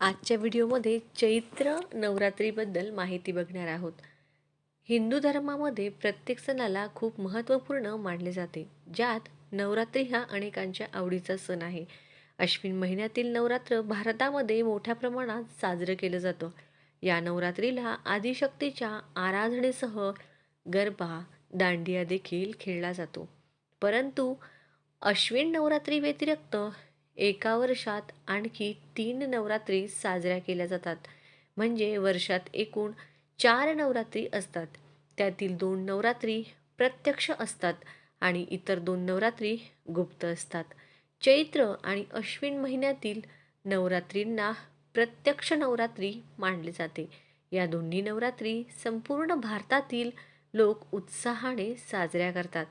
आजच्या व्हिडिओमध्ये चैत्र नवरात्रीबद्दल माहिती बघणार आहोत. हिंदू धर्मामध्ये प्रत्येक सणाला खूप महत्त्वपूर्ण मानले जाते. ज्यात नवरात्री हा अनेकांच्या आवडीचा सण आहे. अश्विन महिन्यातील नवरात्र भारतामध्ये मोठ्या प्रमाणात साजरं केलं जातं. या नवरात्रीला आदिशक्तीच्या आराधनेसह गरबा दांडिया देखील खेळला जातो. परंतु अश्विन नवरात्री व्यतिरिक्त एका वर्षात आणखी तीन नवरात्री साजऱ्या केल्या जातात. म्हणजे वर्षात एकूण चार नवरात्री असतात. त्यातील दोन नवरात्री प्रत्यक्ष असतात आणि इतर दोन नवरात्री गुप्त असतात. चैत्र आणि अश्विन महिन्यातील नवरात्रींना प्रत्यक्ष नवरात्री मानले जाते. या दोन्ही नवरात्री संपूर्ण भारतातील लोक उत्साहाने साजऱ्या करतात.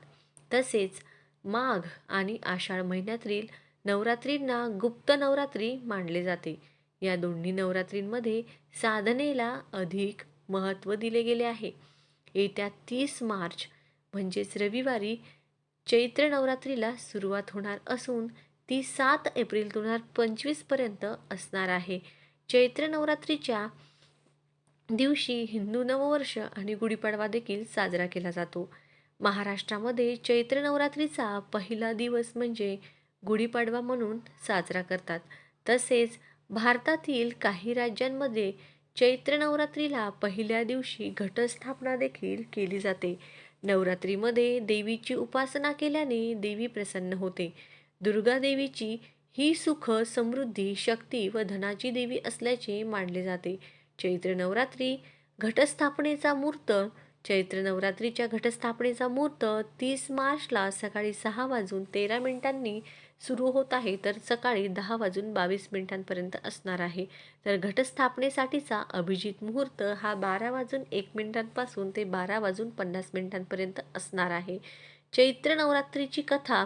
तसेच माघ आणि आषाढ महिन्यातील नवरात्रींना गुप्त नवरात्री मानले जाते. या दोन्ही नवरात्रींमध्ये साधनेला अधिक महत्त्व दिले गेले आहे. येत्या तीस मार्च म्हणजेच रविवारी चैत्र नवरात्रीला सुरुवात होणार असून ती सात एप्रिल दोन हजार पंचवीसपर्यंत असणार आहे. चैत्र नवरात्रीच्या दिवशी हिंदू नववर्ष आणि गुढीपाडवा देखील साजरा केला जातो. महाराष्ट्रामध्ये चैत्र नवरात्रीचा पहिला दिवस म्हणजे गुढीपाडवा म्हणून साजरा करतात. तसेच भारतातील काही राज्यांमध्ये चैत्र नवरात्रीला पहिल्या दिवशी घटस्थापना देखील केली जाते. नवरात्रीमध्ये देवीची उपासना केल्याने देवी प्रसन्न होते. दुर्गा देवीची ही सुख समृद्धी शक्ती व धनाची देवी असल्याचे मानले जाते. चैत्र नवरात्री घटस्थापनेचा मूर्त चैत्र नवरात्रीच्या घटस्थापनेचा मुहूर्त तीस मार्चला सकाळी सहा वाजून तेरा मिनिटांनी सुरू होत आहे तर सकाळी दहा वाजून बावीस मिनिटांपर्यंत असणार आहे. तर घटस्थापनेसाठीचा अभिजित मुहूर्त हा बारा वाजून एक मिनिटांपासून ते बारा वाजून पन्नास मिनिटांपर्यंत असणार आहे. चैत्र नवरात्रीची कथा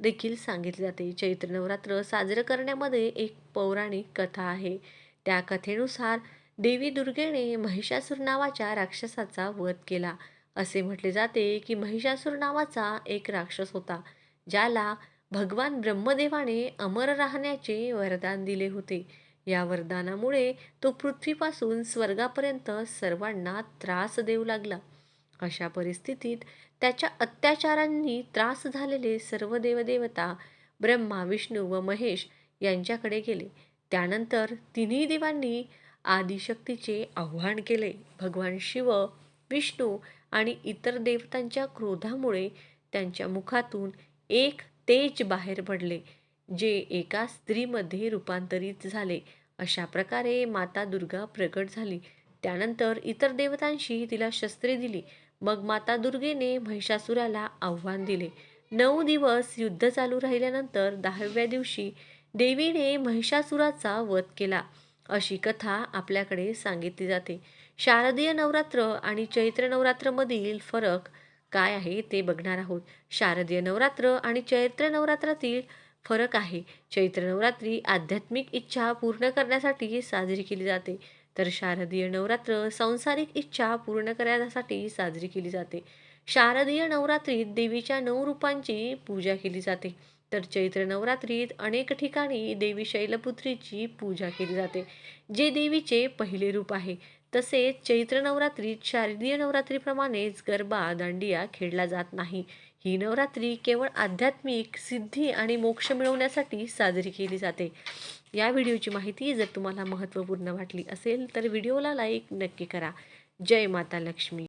देखील सांगितली जाते. चैत्र नवरात्र साजरं करण्यामध्ये एक पौराणिक कथा आहे. त्या कथेनुसार देवी दुर्गेने महिषासूर नावाच्या राक्षसाचा वध केला. असे म्हटले जाते की महिषासूर नावाचा एक राक्षस होता ज्याला भगवान ब्रह्मदेवाने अमर राहण्याचे वरदान दिले होते. या वरदानामुळे तो पृथ्वीपासून स्वर्गापर्यंत सर्वांना त्रास देऊ लागला. अशा परिस्थितीत त्याच्या अत्याचारांनी त्रास झालेले सर्व देवदेवता ब्रह्मा विष्णू व महेश यांच्याकडे गेले. त्यानंतर तिन्ही देवांनी आदिशक्तीचे आव्हान केले. भगवान शिव विष्णू आणि इतर देवतांच्या क्रोधामुळे त्यांच्या मुखातून एक तेज बाहेर पडले जे एका स्त्रीमध्ये रूपांतरित झाले. अशा प्रकारे माता दुर्गा प्रकट झाली. त्यानंतर इतर देवतांशी तिला शस्त्रे दिली. मग माता दुर्गेने महिषासुराला आव्हान दिले. नऊ दिवस युद्ध चालू राहिल्यानंतर दहाव्या दिवशी देवीने महिषासुराचा वध केला. अशी कथा आपल्याकडे सांगितली जाते. शारदीय नवरात्र आणि चैत्र नवरात्रमधील फरक काय आहे ते बघणार आहोत. शारदीय नवरात्र आणि चैत्र नवरात्रातील फरक आहे. चैत्र नवरात्री आध्यात्मिक इच्छा पूर्ण करण्यासाठी साजरी केली जाते. तर शारदीय नवरात्र सांसारिक इच्छा पूर्ण करण्यासाठी साजरी केली जाते. शारदीय नवरात्रीत देवीच्या नऊ रूपांची पूजा केली जाते. तर चैत्र नवरात्रीत अनेक ठिकाणी देवी शैलपुत्रीची पूजा केली जाते जे देवीचे पहिले रूप आहे. तसेच चैत्र नवरात्रीत शारदीय नवरात्रीप्रमाणेच गरबा दांडिया खेळला जात नाही. ही नवरात्री केवळ आध्यात्मिक सिद्धी आणि मोक्ष मिळवण्यासाठी साजरी केली जाते. या व्हिडिओची माहिती जर तुम्हाला महत्त्वपूर्ण वाटली असेल तर व्हिडिओला लाईक नक्की करा. जय माता लक्ष्मी.